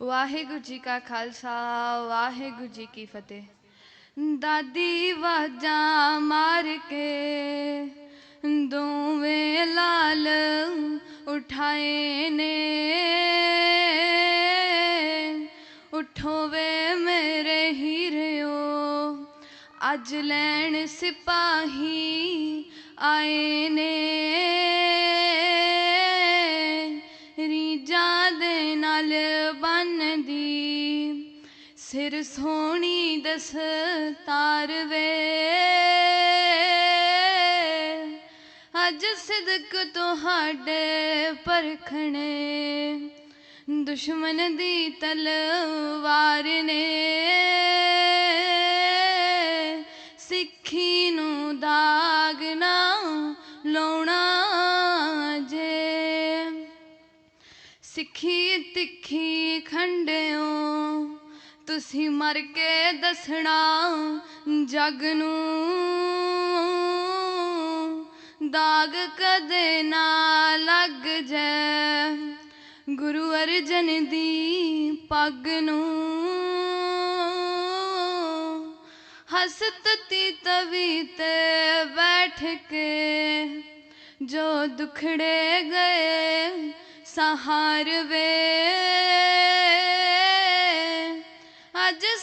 ਵਾਹਿਗੁਰੂ ਜੀ ਕਾ ਖਾਲਸਾ, ਵਾਹਿਗੁਰੂ ਜੀ ਕੀ ਫਤਿਹ। ਦਾਦੀ ਵਾਜਾਂ ਮਾਰ ਕੇ ਦੋਵੇਂ ਲਾਲ ਉਠਾਏ ਨੇ। ਉਠੋ ਵੇ ਮੇਰੇ ਹੀਰਿਓ, ਅੱਜ ਲੈਣ ਸਿਪਾਹੀ ਆਏ ਸਿਰ ਸੋਹਣੀ ਦਸਤਾਰ ਵੇ। ਅੱਜ ਸਿਦਕ ਤੁਹਾਡੇ ਪਰਖਣੇ ਦੁਸ਼ਮਨ ਦੀ ਤਲਵਾਰ ਨੇ। ਤੁਸੀਂ ਮਰ ਕੇ ਦੱਸਣਾ ਜਗ ਨੂੰ। ਦਾਗ ਕਦੇ ਨਾ ਲੱਗ ਜੈ ਗੁਰੂ ਅਰਜਨ ਦੀ ਪੱਗ ਨੂੰ। ਹਸਤ ਤੀ ਤਵੀ ਤੇ ਬੈਠ ਕੇ ਜੋ ਦੁਖੜੇ ਗਏ ਸਹਾਰ ਵੇ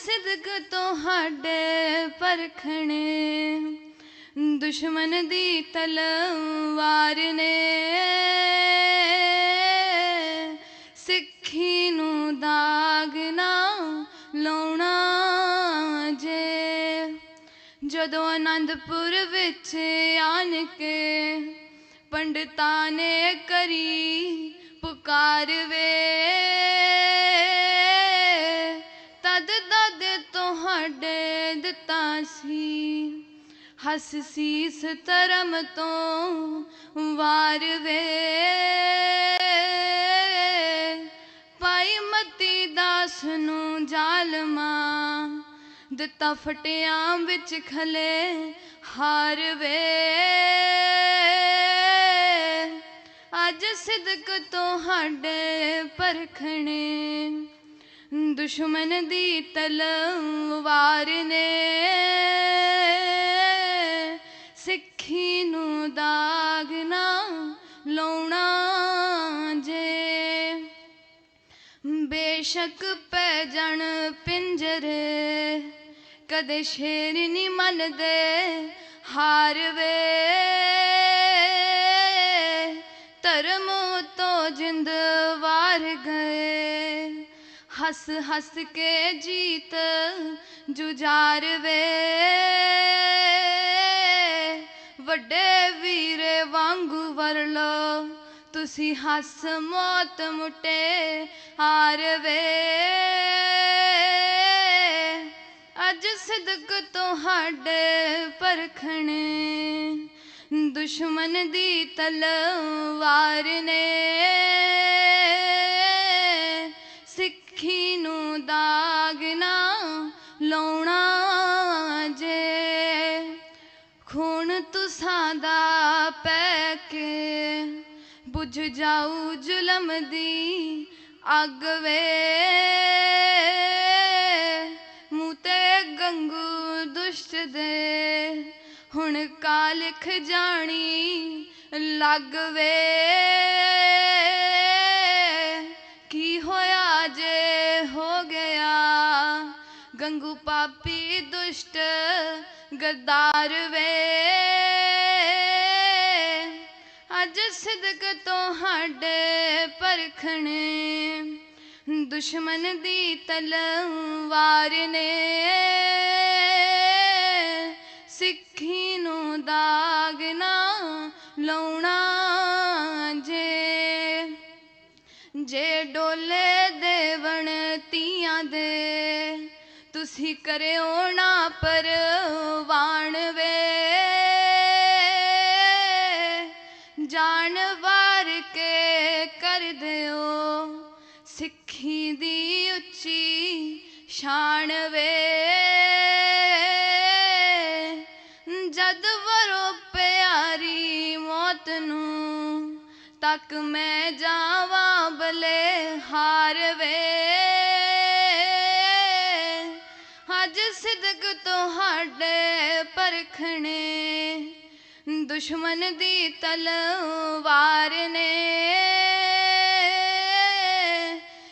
ਸਿਦਕ ਤੁਹਾਡੇ ਪਰਖਣੇ, ਦੁਸ਼ਮਨ ਦੀ ਤਲਵਾਰ ਨੇ। ਸਿੱਖੀ ਨੂੰ ਦਾਗ ਨਾ ਲਾਉਣਾ ਜੇ, ਜਦੋਂ ਆਨੰਦਪੁਰ ਵਿੱਚ ਆਣ ਕੇ ਪੰਡਤਾਂ ਨੇ ਕਰੀ ਪੁਕਾਰ ਵੇ ਸੀ, ਹੱਸ ਸੀਸ ਧਰਮ ਤੋਂ ਵਾਰ ਵੇ। ਪਾਈ ਮਤੀ ਦਾਸ ਨੂੰ ਜਾਲਮਾ, ਦਿੱਤਾ ਫਟਿਆਂ ਵਿੱਚ ਖਲੇ ਹਾਰ ਵੇ। ਅੱਜ ਸਿਦਕ ਤੋਂ ਤੁਹਾਡੇ ਪਰਖਣੇ ਦੁਸ਼ਮਨ ਦੀ ਤਲਵਾਰ ਨੇ ਸਿੱਖੀ ਨੂੰ ਦਾਗ ਨਾ ਲਾਉਣਾ ਜੇ। ਬੇਸ਼ੱਕ ਪੈ ਜਾਣ ਪਿੰਜਰੇ, ਕਦੇ ਸ਼ੇਰ ਨਹੀਂ ਮੰਨਦੇ ਹਾਰ ਵੇ ਧਰਮ ਤੋਂ ਜਿੰਦ ਹੱਸ ਹੱਸ ਕੇ ਜੀਤ ਜੁਝਾਰ ਵੇ ਵੱਡੇ ਵੀਰੇ ਵਾਂਗੂ ਵਰਲੋ, ਤੁਸੀਂ ਹੱਸ ਮੌਤ ਮੁਟੇ ਹਾਰ ਵੇ ਅੱਜ ਸਿਦਕ ਤੁਹਾਡੇ ਪਰਖਣੇ, ਦੁਸ਼ਮਨ ਦੀ ਤਲਵਾਰ ਨੇ। ਪੈ ਕੇ ਬੁਝ ਜਾਊ ਜ਼ੁਲਮ ਦੀ ਅੱਗ ਵੇ। ਮੂੰਹ ਤੇ ਗੰਗੂ ਦੁਸ਼ਟ ਦੇ। ਹੁਣ ਕਾਲਖ ਜਾਣੀ ਲੱਗ ਵੇ। ਕੀ ਹੋਇਆ ਜੇ ਹੋ ਗਿਆ? ਗੰਗੂ ਪਾਪੀ ਦੁਸ਼ਟ ਗਦਾਰ ਵੇ। ਅੱਜ ਸਿਦਕ ਤੁਹਾਡੇ ਪਰਖਣੇ, ਦੁਸ਼ਮਨ ਦੀ ਤਲਵਾਰ ਨੇ ਸਿੱਖੀ ਨੂੰ ਦਾਗ ਨਾ ਲਾਉਣਾ ਜੇ। ਜੇ ਡੋਲੇ ਦੇਵਣ ਤੀਆਂ ਦੇ, ਤੁਸੀਂ ਕਰਿਓ ਨਾ ਪਰਵਾਣ ਵੇ। ਜਾਨ ਵਾਰ ਕੇ ਕਰ ਦਿਓ। ਸਿੱਖੀ ਦੀ ਉੱਚੀ ਸ਼ਾਨ ਵੇ। ਜਦ ਵਰੋ ਪਿਆਰੀ ਮੌਤ ਨੂੰ, ਤੱਕ ਮੈਂ ਜਾਵਾਂ ਬਲੇ ਹਾਰ ਵੇ। ਅੱਜ ਸਿਦਕ ਤੁਹਾਡੇ ਪਰਖਣੇ ਦੁਸ਼ਮਨ ਦੀ ਤਲਵਾਰ ਨੇ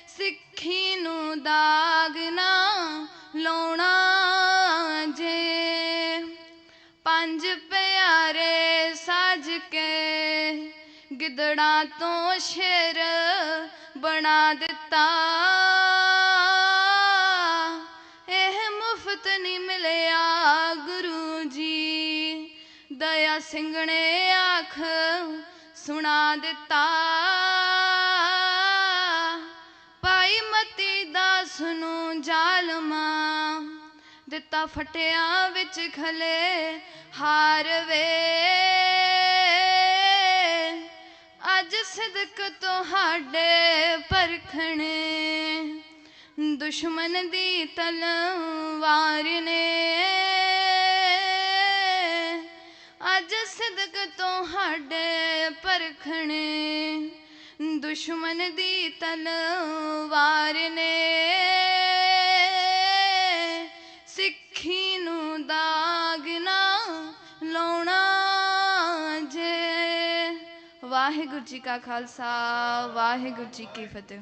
ਸਿੱਖੀ ਨੂੰ ਦਾਗ ਨਾ ਲਾਉਣਾ ਜੇ। ਪੰਜ ਪਿਆਰੇ ਸਜ ਕੇ ਗਿੱਦੜਾਂ ਤੋਂ ਸ਼ੇਰ ਬਣਾ ਦਿੱਤਾ। ਦਇਆ ਸਿੰਘ ਨੇ ਆਖ, ਸੁਣਾ ਦਿੱਤਾ। ਪਾਈ ਮਤੀ ਦਾਸ ਨੂੰ ਜ਼ਾਲਮਾ, ਦਿੱਤਾ ਫਟਿਆਂ ਵਿੱਚ ਖਲੇ ਹਾਰ ਵੇ ਅੱਜ ਸਿਦਕ ਤੁਹਾਡੇ ਪਰਖਣੇ, ਦੁਸ਼ਮਨ ਦੀ ਤਲਵਾਰ ਨੇ। ਸਿਦਕ ਤੁਹਾਡੇ ਪਰਖਣੇ ਦੁਸ਼ਮਨ ਦੀ ਤਲਵਾਰ ਨੇ। ਸਿੱਖੀ ਨੂੰ ਦਾਗ ਨਾ ਲਾਉਣਾ ਜੇ। ਵਾਹਿਗੁਰੂ ਜੀ ਕਾ ਖਾਲਸਾ, ਵਾਹਿਗੁਰੂ ਜੀ ਕੀ ਫਤਿਹ।